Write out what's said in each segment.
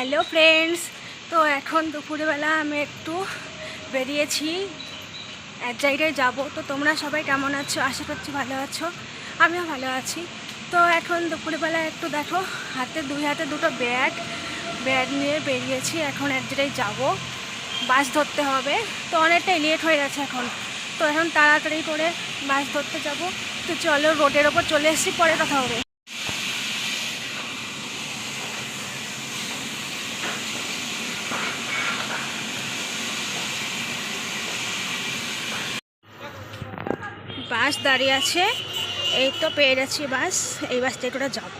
Hello friends, তো এখন দুপুরবেলা আমি একটু বেরিয়েছি, এক জায়গায় যাব। তো তোমরা সবাই কেমন আছো? আশা করছি ভালো আছো। আমিও ভালো আছি। তো এখন দুপুরবেলা একটু দেখো, হাতে দুই হাতে দুটো ব্যাগ ব্যাগ নিয়ে বেরিয়েছি। এখন এক জায়গায় যাব। বাস ধরতে হবে। তো অনেকটাই লেট হয়ে গেছে এখন। তো এখন তাড়াতাড়ি করে বাস ধরতে যাব। তো চলো রোডের ওপর চলে এসেছি, পরে কথা হবে। বাস দাঁড়িয়ে আছে। এই তো পেয়ে গেছি বাস, এই বাস থেকে করে যাব।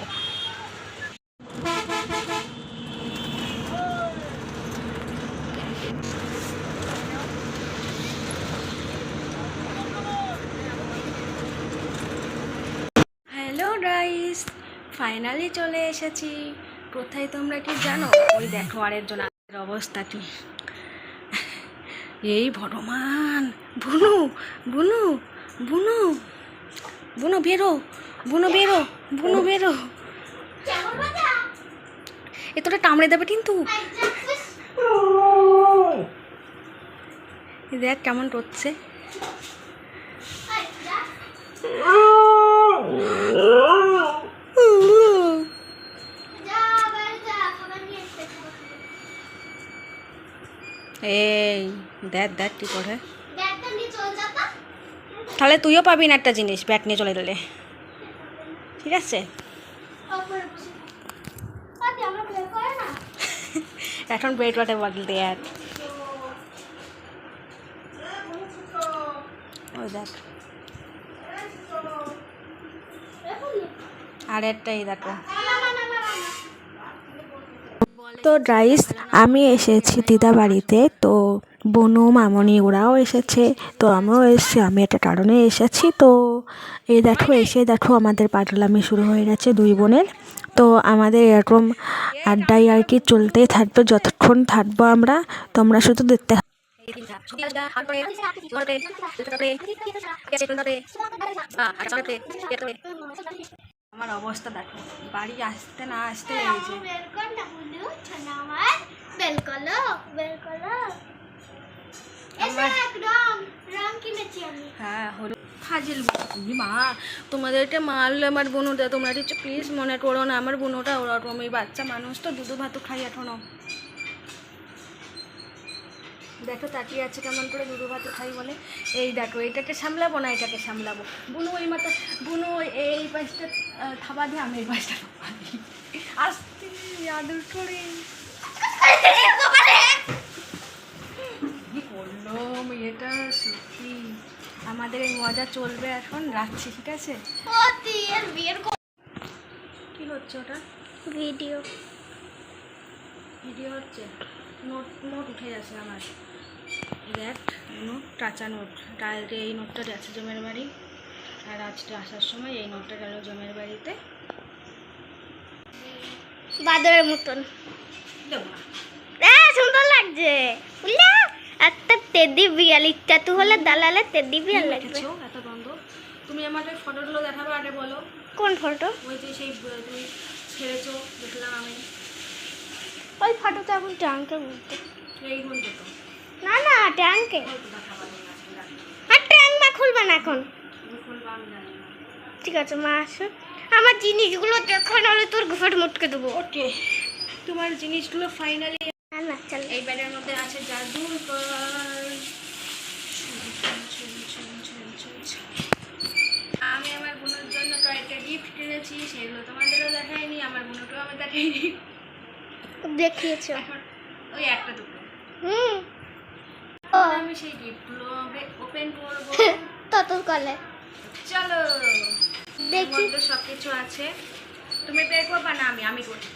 হ্যালো গাইস ফাইনালি চলে এসেছি। কোথায় তোমরা কি জানো? ওই দেখো আরেকজন অবস্থা কি। এই ভগবান, বুনু বুনু। বুনু, বুনো, বেরো বুনো বেরো বুনো, বেরো। এ তোটা কামড়ে দেবে কিন্তু। দেখ কেমন করছে এই, দেখ দেখ কি করে। তাহলে তুইও পাবি না একটা জিনিস ব্যাগ নিয়ে চলে গেলে। ঠিক আছে? এখন ব্রেড ওয়াটার বটল দেখ ওই দেখ। আর একটাই দেখো। তো ড্রাইস আমি এসেছি দিদা বাড়িতে, তো বনু মামনি ওরাও এসেছে। তো আমিও এসেছি আমি একটা কারণে এসেছি। তো এই দেখো এসে দেখো আমাদের পাগলামি শুরু হয়ে গেছে দুই বোনের। তো আমাদের এরকম আড্ডাই আর কি চলতেই থাকবে যতক্ষণ থাকব আমরা তোমরা শুধু দেখতে আমার অবস্থা দেখো বাড়ি আসতে না আসতে এই যে। হ্যাঁ হলো ফাজিল মা। তোমাদেরকে মারলে আমার বোনুটা। তোমরা কিছু প্লিজ মনে করো না আমার বোনুটা ওরকম এই বাচ্চা মানুষ তো দুধু ভাতও খাই এখনও। দেখো তাকিয়ে আছে কেমন করে দুধু ভাত খাই বলে। এই দেখো এটাকে সামলাবো না এটাকে সামলাবো। বুনু ওই মাথা বুনু এই পাশটা থাবা দিয়ে আমি এই পাশটা থাবা দিই। আসতে আদর করে কি করল মেয়েটা সত্যি আমাদের এই মজা চলবে এখন। রাখছি ঠিক আছে? কি হচ্ছে ওটা? ভিডিও। ভিডিও হচ্ছে? নোট নোট উঠে যাচ্ছে আমার। দেখ নোট টাচা নোট কালকে এই নোটটা যাচ্ছে জমের বাড়ি। আর আজকে আসার সময় এই নোটটা গেল জমের বাড়িতে। বাদরের মতন। সুন্দর লাগছে। একটা টেডি বিড়াল ইচ্ছাতু হলে দালালে টেডি বিড়াল কি লাগবে। এত বন্ধ তুমি আমাদের ফটোগুলো দেখাবে আগে বলো। কোন ফটো ওই যে সেই তুমি ছেড়েছো দেখলাম আমি। ওই ফটোটা এখন ট্যাঙ্কে বলতে এই বলছো তো। না না ট্যাঙ্কে তো আর ট্যাঙ্ক বা খুলবে না এখন। খুলবা না। ঠিক আছে মা আসো। আমার জিনিসগুলো দেখো নাহলে তোর গুফাট মুটকে দেবো। ওকে। তোমার জিনিসগুলো ফাইনালি এই ব্যাগের মধ্যে আছে জাদুর আমি আমার বোনের জন্য কয়েকটা গিফট কিনেছি সেগুলো তোমাদেরও দেখাইনি আমার বোনকেও আমি দেখাইনি। দেখিয়েছো। ওই একটা দুটো। হুম। আমি সেই গিফটগুলো ওপেন করব। তত কলে চলো। দেখি। সব কিছু আছে। তুমি বের করবা না আমি আমি করি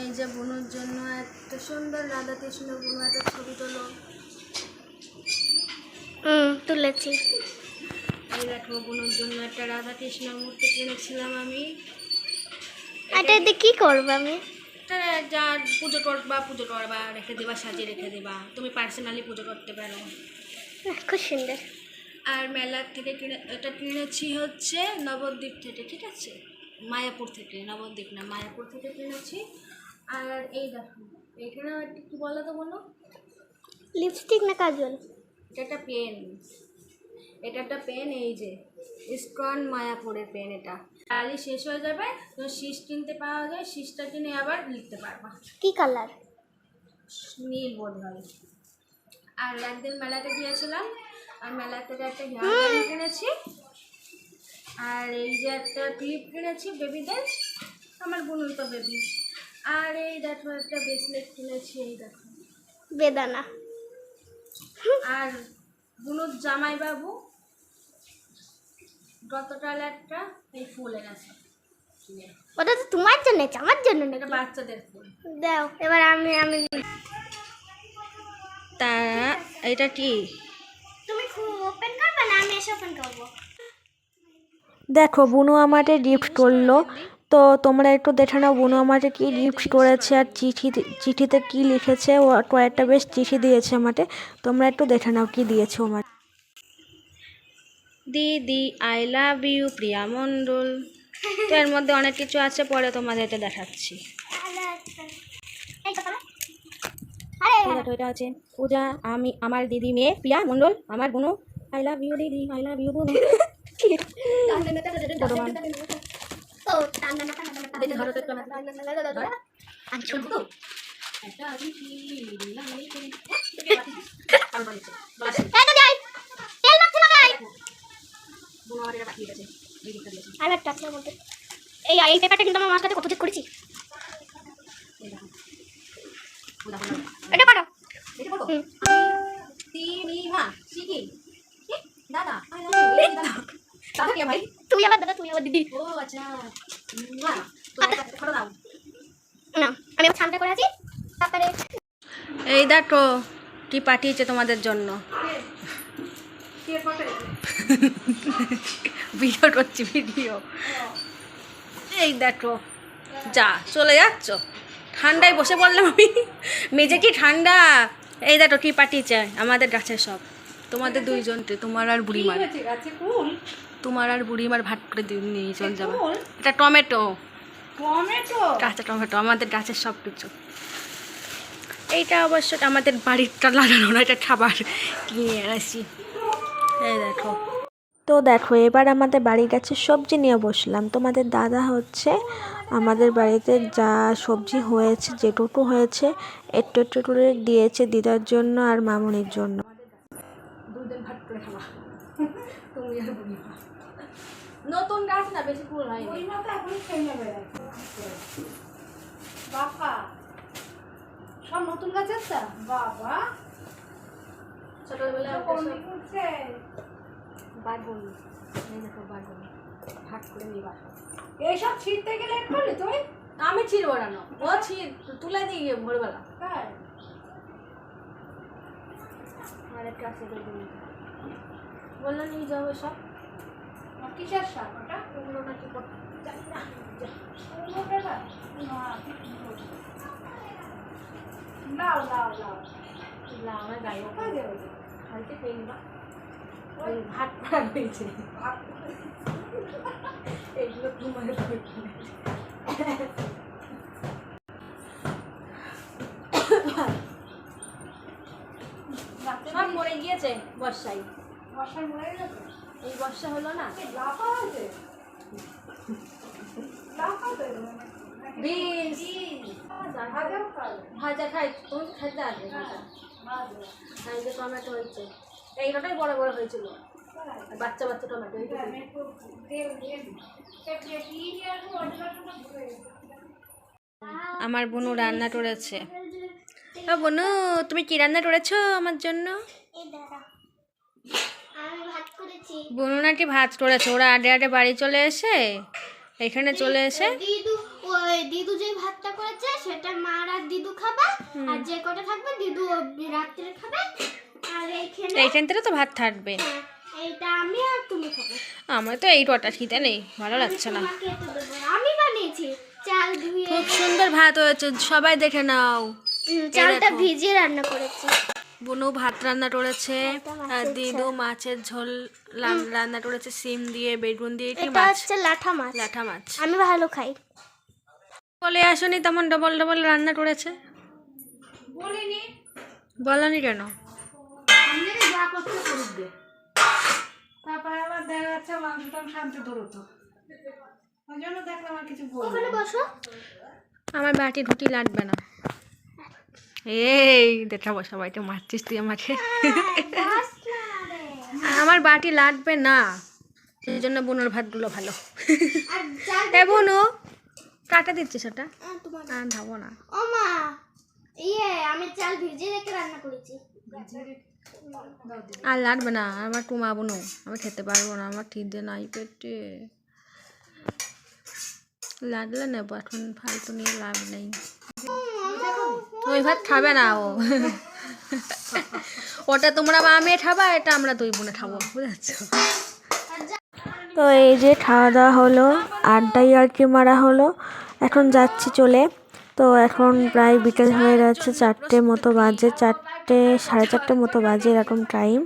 এই যে বুনুর জন্য একটা সুন্দর রাধা কৃষ্ণ বুনু একটা ছবি তোলো। হুম তুলেছি। এই দেখো বুনুর জন্য একটা রাধা কৃষ্ণ মূর্তি কিনেছিলাম আমি। এটা দিয়ে কি করব আমি? যা পুজো করবা পুজো করবা রেখে দেবা সাজিয়ে রেখে দেবা। তুমি পার্সোনালি পুজো করতে পারো। খুব সুন্দর। আর মেলার থেকে কিনে এটা কিনেছি হচ্ছে নবদ্বীপ থেকে ঠিক আছে? মায়াপুর থেকে নবদ্বীপ না মায়াপুর থেকে কিনেছি। আর এই দেখো এখানে একটু কী বলো তো বলো। লিপস্টিক না কাজল এটা একটা পেন এটা একটা পেন এই যে ইস্কন মায়াপুরের পেন এটা। কালি শেষ হয়ে যাবে তো শীষ কিনতে পাওয়া যায় শীষটা কিনে আবার লিখতে পারবা। কি কালার নীল বোধ হয়। আর একদিন মেলাতে গিয়েছিলাম আর মেলা থেকে একটা হেয়ার কিনেছি। আর এই যে একটা ক্লিপ কিনেছি বেবিদের আমার বোনুর তো বেবি আর এই দেখো একটা ব্রেসলেট কিনেছি এই দেখো। বেদানা। আর বুনুর জামাই বাবু গতকাল একটা এই ফুল এনেছে। ওটা তো তোমার জন্য আমার জন্য এটা বাচ্চাদের ফুল। দাও এবার আমি আমি তা এটা কি? তুমি খুব ওপেন করবে না? আমি এসে ওপেন করব। দেখো বুনু আমাকে গিফট করল। তো তোমরা একটু দেখে নাও বুনু আমাকে কী গিফট করেছে আর চিঠি চিঠিতে কি লিখেছে ও কয়েকটা বেশ চিঠি দিয়েছে আমাকে। তোমরা একটু দেখে নাও কী দিয়েছে আমার দিদি আই লাভ ইউ প্রিয়া মণ্ডল। তো এর মধ্যে অনেক কিছু আছে পরে তোমাদের এটা দেখাচ্ছি এটা আছে পূজা আমি আমার দিদি মেয়ে প্রিয়া মণ্ডল আমার বোনু। আই লাভ ইউ দিদি আই লাভ ইউ বোনু। এই। এই পেপারটা কিন্তু আমার মার কাছে কত চেক করেছি। এটা পাঠাও। দাদা দাদা। দাদা কে ভাই? তুমি আমার দাদা তুমি আমার দিদি। ও আচ্ছা। মা তো একটা ফটো দাও। না আমি আমার ছানটা করে আছি। তারপরে এই দেখো কি পাঠিয়েছে তোমাদের জন্য। ভিডিও করছি ভিডিও। এই দেখো যা চলে যাচ্ছ? ঠান্ডায় বসে পড়লাম আমি। মেজে কি ঠান্ডা? এই দেখো কি পাঠিয়েছে আমাদের গাছের সব। তোমাদের দুইজনকে তোমার আর বুড়িমার। তোমার আর বুড়িমার ভাত করে নিয়ে চলে যাবে। এটা টমেটো। টমেটো? কাঁচা টমেটো আমাদের গাছের সব কিছু। এইটা অবশ্য আমাদের বাড়িটা লাগানো না এটা খাবার কিনে এনেছি এই দেখো। তো দেখো এবার আমাদের বাড়ির কাছে সবজি নিয়ে বসলাম। তোমাদের দাদা হচ্ছে আমাদের বাড়িতে যা সবজি হয়েছে যেটুকু হয়েছে একটু একটু করে দিয়েছে দিদার জন্য আর মামনির জন্য। খাওয়া তুমি আর। নতুন গাছ না বেশি ফুল হয় বাবা। সব নতুন গাছ আছে? বাবা। ছোটবেলায় বাগন এই দেখো বাগন ভাত করে নিয়ে এইসব ছিঁড়তে গেলে করলি তুই? আমি ছিঁড় বানানো ও ছিঁড় তুলে দিয়ে ভোরবেলা। আর একটা আছে বলল নিয়ে যাব সব। কিসের শাক ওটা? ওগুলো নাকি জানি না। নাও না, আমার ওই ভাত এগুলো তোমার সব মরে গিয়েছে বর্ষায়? বর্ষায় মরে গেছে? এই বর্ষা হলো না? লাফা লাফা ভাজা খাই তুমি তো খেতে আসবে আর এই যে টমেটো হয়েছে। এইটাই বড় বড় হয়েছিল। বাচ্চা বাচ্চা টমেটো আমার বোনু রান্না করেছে। বোনু তুমি কি রান্না করেছ আমার জন্য? দাদা ভাত করেছি। ওরা আডে আডে বাড়ি চলে এসে এখানে চলে এসে দিদু ওই দিদু যে ভাতটা করেছে সেটা মা আর দিদু খাবে আর যে কটা থাকবে দিদু রাত্রে খাবে আর এইখানে এইখান থেকে তো ভাত থাকবে। হ্যাঁ, এইটা আমি আর তুমি খাবে। আমার তো এই খিদে নেই ভালো লাগছে না। আমি বানিয়েছি। চাল ধুয়ে খুব সুন্দর ভাত হয়েছে সবাই দেখে নাও। চালটা ভিজিয়ে রান্না করেছি। বুনু ভাত রান্না করেছে আর দিদু মাছের ঝোল রান- রান্না করেছে সিম দিয়ে বেগুন দিয়ে কি মাছ? লাঠা মাছ। লাঠা মাছ। আমি ভালো খাই। বলে আসনি তেমন ডবল ডবল রান্না করেছে। বলনি। কেন? তারপরে আবার দেখা যাচ্ছে মাংসটা শান্তি ধরতো ওই জন্য দেখলাম আর কিছু বলব আমার বাটি রুটি লাগবে না। এই দেখাবো সবাইকে মারছিস তুই আমাকে। বস। আমার বাটি লাগবে না। সেই জন্য বুনোর ভাতগুলো ভালো। এ বুনু, কাটা দিচ্ছিস ওটা? আর ধাবো না। আর লাগবে না, আমার টুমা বুনু, আমি খেতে পারব না, আমার ঠিক খিদে নাই পেটে। লাগলে নেব, এখন ফালতু নিয়ে লাভ নেই। ওই ভাত খাবে না ও। ওটা তোমরা মা মেয়ে খাবা, এটা আমরা দুই বোনে খাব, বুঝেছ? তো এই যে খাওয়া দাওয়া হলো আড্ডাই আর কি মারা হলো, এখন যাচ্ছি চলে। তো এখন প্রায় বিকেল হয়ে যাচ্ছে চারটে মতো বাজে, চারটে, সাড়ে চারটে মতো বাজে এরকম টাইম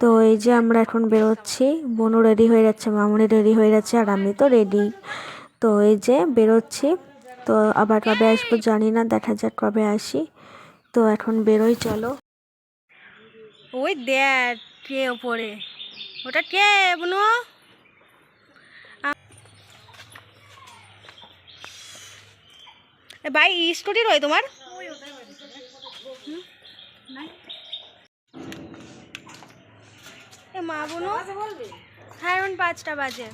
তো এই যে আমরা এখন বেরোচ্ছি বোনও রেডি হয়ে যাচ্ছে মামুনি রেডি হয়ে যাচ্ছে আর আমি তো রেডি তো এই যে বেরোচ্ছি তো আবার কবে আসব জানি না, দেখা যাক কবে আসি। তো এখন বেরোই, চলো। ওই দেখ, কে ওপরে? ওটা কে, বুনু? ভাই স্কুটি রয় তোমার? মা, বুনু? এখন পাঁচটা বাজে।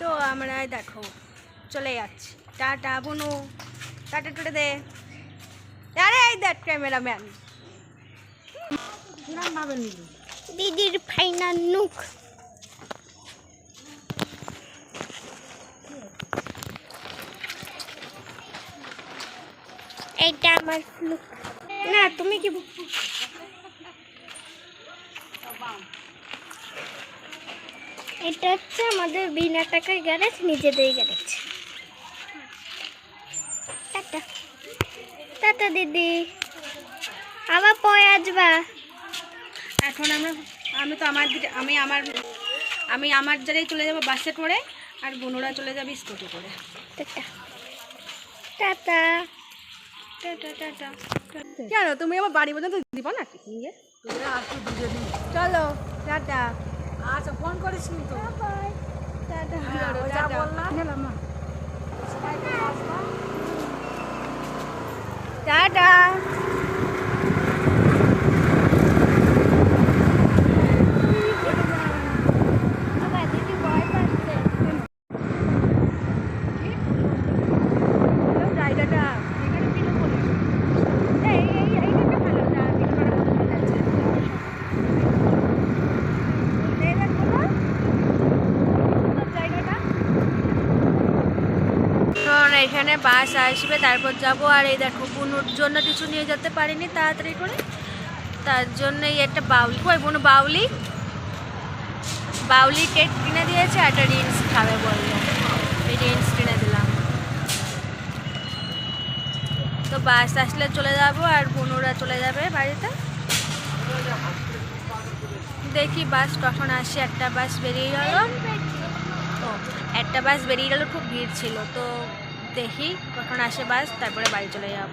তো আমরা দেখো। চলে যাচ্ছি। টাটা বুনু। টাটা টুটে দে। আরে এই দেখ ক্যামেরাম্যান। দিদির ফাইনাল নুক এইটা আমার লুক না তুমি কি এটা হচ্ছে আমাদের বিনা টাকার গ্যারেজ নিজেদের গ্যারেজ টাটা দিদি। আবার পরে আসবা। এখন আমরা আমি তো আমার দিকে আমি আমার আমি আমার জায়গায় চলে যাব বাসে করে আর বোনরা চলে যাবে স্কুটি করে। টাটা। টাটা। টাটা টাটা কেন? তুমি আমার বাড়ি পর্যন্ত দিব না নিয়ে? চলো টাটা। আচ্ছা ফোন করিস কিন্তু। টাটা। যা বললাম। টাটা আবার দিদি ভয় পাচ্ছে জায়গাটা এখানে বিলো করে এই এই এইখানটা ভালো না বিলো করা ভালো লাগছে এই দেখো না সুন্দর জায়গাটা কারণ এখানে বাস আসবে, তারপর যাব। আর এই দেখো, বুনুর জন্য কিছু নিয়ে যেতে পারিনি তাড়াতাড়ি করে। তার জন্য এই একটা বাউলি। কই বুনু, বাউলি? বাউলি কেক কিনে দিয়েছে আর একটা রিন্স খাবে বলল। এই রিন্স কিনে দিলাম। তো বাস আসলে চলে যাব আর বুনুরা চলে যাবে বাড়িতে। দেখি বাস কখন আসে, একটা বাস বেরিয়ে গেল। একটা বাস বেরিয়ে গেল, খুব ভিড় ছিল। তো দেখি কখন আসে বাস, তারপরে বাড়ি চলে যাব।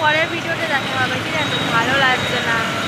পরের ভিডিওটা দেখা হবে, ঠিক আছে? ভালো লাগছে না।